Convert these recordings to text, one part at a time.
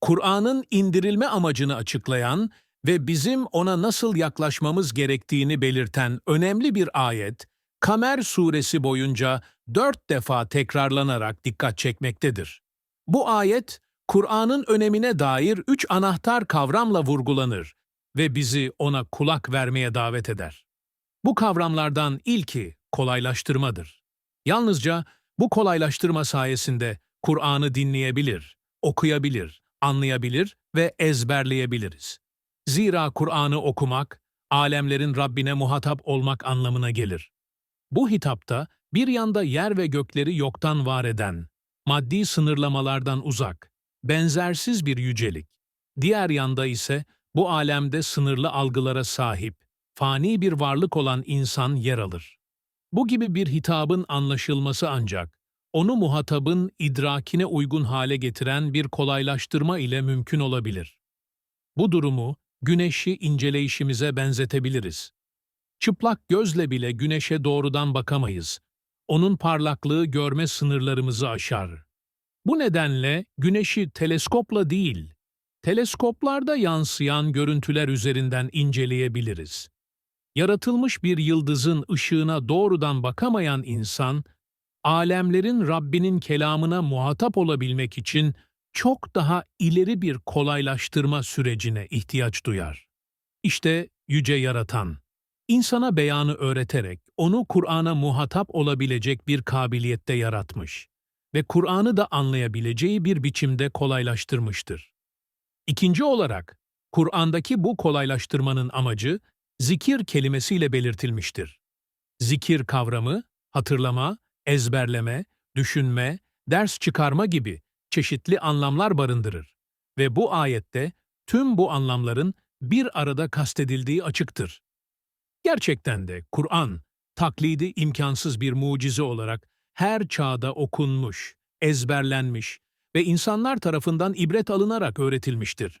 Kur'an'ın indirilme amacını açıklayan ve bizim ona nasıl yaklaşmamız gerektiğini belirten önemli bir ayet, Kamer suresi boyunca dört defa tekrarlanarak dikkat çekmektedir. Bu ayet, Kur'an'ın önemine dair üç anahtar kavramla vurgulanır ve bizi ona kulak vermeye davet eder. Bu kavramlardan ilki kolaylaştırmadır. Yalnızca bu kolaylaştırma sayesinde Kur'an'ı dinleyebilir, okuyabilir, anlayabilir ve ezberleyebiliriz. Zira Kur'an'ı okumak, alemlerin Rabbine muhatap olmak anlamına gelir. Bu hitapta bir yanda yer ve gökleri yoktan var eden, maddi sınırlamalardan uzak, benzersiz bir yücelik. Diğer yanda ise bu alemde sınırlı algılara sahip, fani bir varlık olan insan yer alır. Bu gibi bir hitabın anlaşılması ancak, onu muhatabın idrakine uygun hale getiren bir kolaylaştırma ile mümkün olabilir. Bu durumu güneşi inceleyişimize benzetebiliriz. Çıplak gözle bile güneşe doğrudan bakamayız. Onun parlaklığı görme sınırlarımızı aşar. Bu nedenle güneşi teleskopla değil, teleskoplarda yansıyan görüntüler üzerinden inceleyebiliriz. Yaratılmış bir yıldızın ışığına doğrudan bakamayan insan, alemlerin Rabbinin kelamına muhatap olabilmek için çok daha ileri bir kolaylaştırma sürecine ihtiyaç duyar. İşte Yüce Yaratan, insana beyanı öğreterek onu Kur'an'a muhatap olabilecek bir kabiliyette yaratmış ve Kur'an'ı da anlayabileceği bir biçimde kolaylaştırmıştır. İkinci olarak, Kur'an'daki bu kolaylaştırmanın amacı, zikir kelimesiyle belirtilmiştir. Zikir kavramı, hatırlama, ezberleme, düşünme, ders çıkarma gibi çeşitli anlamlar barındırır ve bu ayette tüm bu anlamların bir arada kastedildiği açıktır. Gerçekten de Kur'an, taklidi imkansız bir mucize olarak her çağda okunmuş, ezberlenmiş ve insanlar tarafından ibret alınarak öğretilmiştir.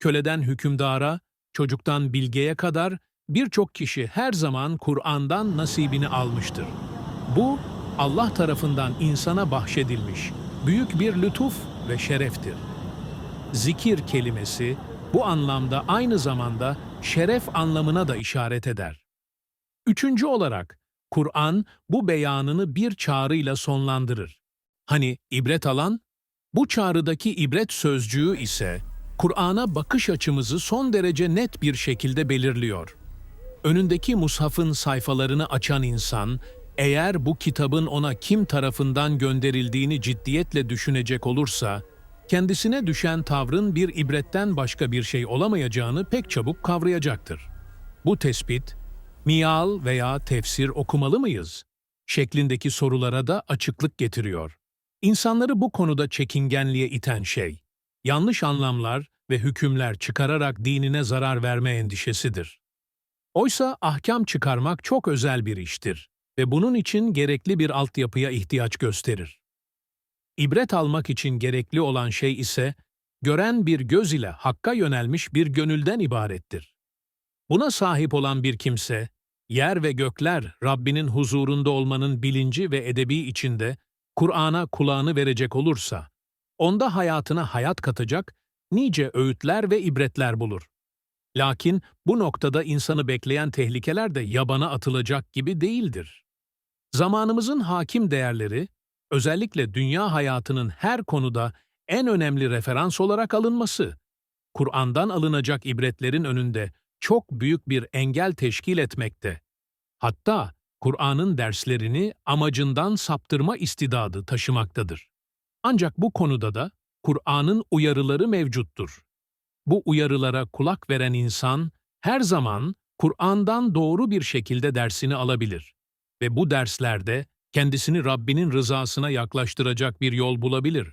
Köleden hükümdara, çocuktan bilgeye kadar birçok kişi her zaman Kur'an'dan nasibini almıştır. Bu, Allah tarafından insana bahşedilmiş büyük bir lütuf ve şereftir. Zikir kelimesi bu anlamda aynı zamanda şeref anlamına da işaret eder. Üçüncü olarak, Kur'an bu beyanını bir çağrıyla sonlandırır. Hani ibret alan? Bu çağrıdaki ibret sözcüğü ise Kur'an'a bakış açımızı son derece net bir şekilde belirliyor. Önündeki mushafın sayfalarını açan insan, eğer bu kitabın ona kim tarafından gönderildiğini ciddiyetle düşünecek olursa, kendisine düşen tavrın bir ibretten başka bir şey olamayacağını pek çabuk kavrayacaktır. Bu tespit, miyal veya tefsir okumalı mıyız? şeklindeki sorulara da açıklık getiriyor. İnsanları bu konuda çekingenliğe iten şey, yanlış anlamlar ve hükümler çıkararak dinine zarar verme endişesidir. Oysa ahkam çıkarmak çok özel bir iştir ve bunun için gerekli bir altyapıya ihtiyaç gösterir. İbret almak için gerekli olan şey ise, gören bir göz ile hakka yönelmiş bir gönülden ibarettir. Buna sahip olan bir kimse, yer ve gökler Rabbinin huzurunda olmanın bilinci ve edebi içinde Kur'an'a kulağını verecek olursa, onda hayatına hayat katacak nice öğütler ve ibretler bulur. Lakin bu noktada insanı bekleyen tehlikeler de yabana atılacak gibi değildir. Zamanımızın hakim değerleri, özellikle dünya hayatının her konuda en önemli referans olarak alınması, Kur'an'dan alınacak ibretlerin önünde çok büyük bir engel teşkil etmekte. Hatta Kur'an'ın derslerini amacından saptırma istidadı taşımaktadır. Ancak bu konuda da Kur'an'ın uyarıları mevcuttur. Bu uyarılara kulak veren insan her zaman Kur'an'dan doğru bir şekilde dersini alabilir ve bu derslerde kendisini Rabbinin rızasına yaklaştıracak bir yol bulabilir.